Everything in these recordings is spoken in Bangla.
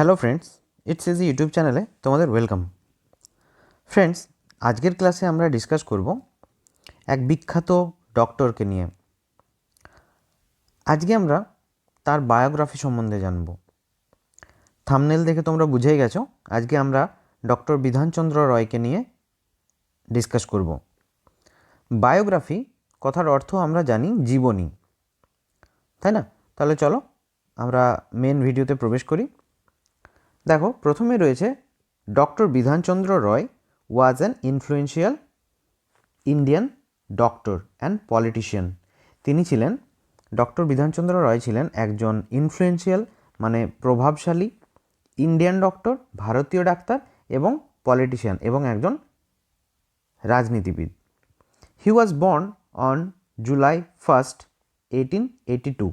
Hello friends it's easy YouTube চ্যানেলে তোমাদের ওয়েলকাম ফ্রেন্ডস আজকের ক্লাসে আমরা ডিসকাস করব এক বিখ্যাত ডক্টরকে নিয়ে। আজকে আমরা তার বায়োগ্রাফি সম্বন্ধে জানব। থামনেল দেখে তোমরা বুঝেই গেছো, আজকে আমরা ডক্টর বিধানচন্দ্র রয়কে নিয়ে ডিসকাস করব। বায়োগ্রাফি কথার অর্থ আমরা জানি জীবনী। তাই না? তাহলে চলো, আমরা মেন ভিডিওতে প্রবেশ করি। দেখো, প্রথমে রয়েছে doctor Bidhan Chandra Roy was an influential Indian doctor and politician. তিনি ছিলেন, ডক্টর বিধানচন্দ্র রয় ছিলেন একজন ইনফ্লুয়েন্সিয়াল মানে প্রভাবশালী ইন্ডিয়ান ডক্টর, ভারতীয় ডাক্তার এবং পলিটিশিয়ান এবং একজন রাজনীতিবিদ। He was born on July first eighteen eighty two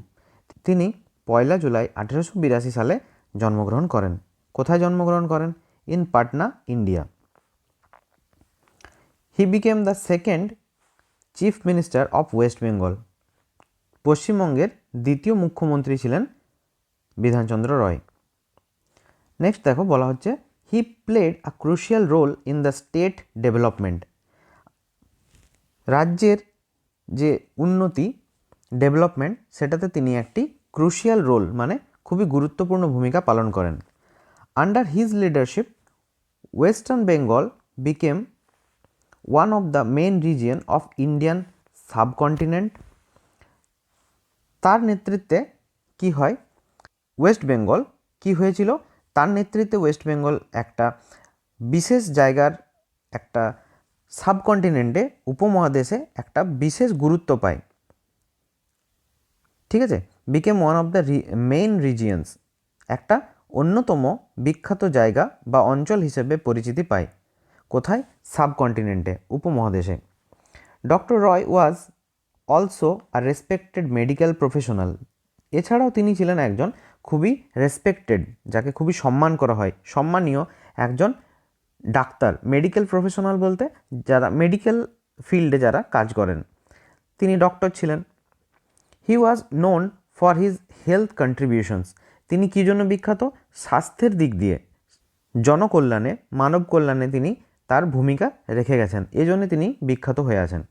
তিনি পয়লা জুলাই আঠেরোশো বিরাশি সালে জন্মগ্রহণ করেন। কোথায় জন্মগ্রহণ করেন? In Patna, India. He became the second chief minister of West Bengal পশ্চিমবঙ্গের দ্বিতীয় মুখ্যমন্ত্রী ছিলেন বিধানচন্দ্র রয়। নেক্সট দেখো, বলা হচ্ছে he played a crucial role in the state development রাজ্যের যে উন্নতি ডেভেলপমেন্ট সেটাতে তিনি একটি ক্রুশিয়াল রোল মানে খুবই গুরুত্বপূর্ণ ভূমিকা পালন করেন। Under his leadership western Bengal became one of the main region of Indian subcontinent তার নেতৃত্বে কি হয়? ওয়েস্ট বেঙ্গল কি হয়েছিল? তার নেতৃত্বে ওয়েস্ট বেঙ্গল একটা বিশেষ জায়গার একটা সাবকন্টিনেন্টে উপমহাদেশে একটা বিশেষ গুরুত্ব পায়। ঠিক আছে? Became one of the main regions একটা অন্যতম বিখ্যাত জায়গা বা অঞ্চল হিসেবে পরিচিতি পায়। কোথায়? সাবকন্টিনেন্টে, উপমহাদেশে। Doctor Roy was also a respected medical professional. এছাড়াও তিনি ছিলেন একজন খুবই রেসপেক্টেড, যাকে খুবই সম্মান করা হয়। সম্মানীয় একজন ডাক্তার, মেডিকেল প্রফেশনাল বলতে যারা মেডিকেল ফিল্ডে যারা কাজ করেন। তিনি ডক্টর ছিলেন। He was known for his health contributions. তিনি কী জন্য বিখ্যাত? স্বাস্থ্যের দিক দিয়ে। জনকল্যাণে, মানব কল্যাণে তিনি তার ভূমিকা রেখে গেছেন। এই এজন্য তিনি বিখ্যাত হয়ে আছেন।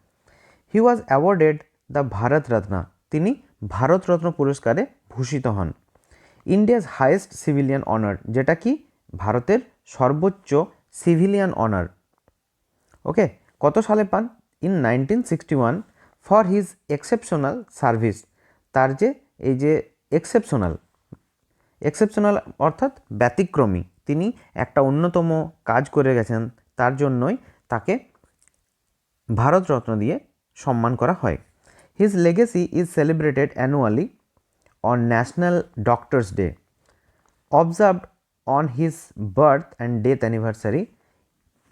He was awarded the Bharat Ratna তিনি ভারতরত্ন পুরস্কারে ভূষিত হন। ইন্ডিয়াস হায়েস্ট সিভিলিয়ান অনার যেটা কি? ভারতের সর্বোচ্চ সিভিলিয়ান অনার ওকে কত সালে পান? In nineteen sixty one for his exceptional service তার যে, এই যে এক্সেপশনাল এক্সেপশনাল অর্থাৎ ব্যতিক্রমী। তিনি একটা অন্যতম কাজ করে গেছেন, তার জন্যই তাকে ভারতরত্ন দিয়ে সম্মান করা হয়। His legacy is celebrated annually on national doctors day observed on his birth and death anniversary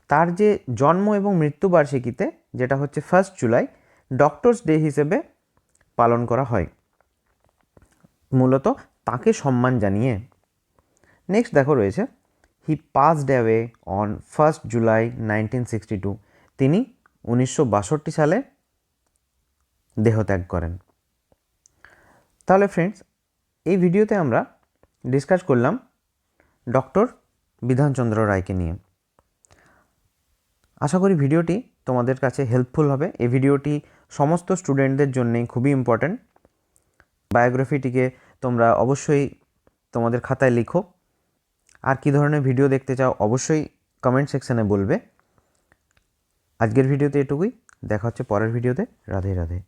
তার যে জন্ম এবং মৃত্যুবার্ষিকীতে যেটা হচ্ছে ফার্স্ট জুলাই ডক্টরস ডে হিসেবে পালন করা হয়। মূলত তাকে সম্মান জানিয়ে। নেক্সট দেখো রয়েছে he passed away on first July nineteen sixty two তিনি উনিশশো বাষট্টি সালে দেহত্যাগ করেন। তাহলে ফ্রেন্ডস এই ভিডিওতে আমরা ডিসকাস করলাম ডক্টর বিধানচন্দ্র রায়কে নিয়ে। আশা করি ভিডিওটি তোমাদের কাছে হেল্পফুল হবে। এই ভিডিওটি সমস্ত স্টুডেন্টদের জন্যেই খুবই ইম্পর্ট্যান্ট বায়োগ্রাফিটিকে তোমরা অবশ্যই তোমাদের খাতায় লিখো। আর কি ধরনের ভিডিও দেখতে চাও অবশ্যই কমেন্ট সেকশানে বলবে। আজকের ভিডিওতে এটুকুই। দেখা হচ্ছে পরের ভিডিওতে। রাধে রাধে।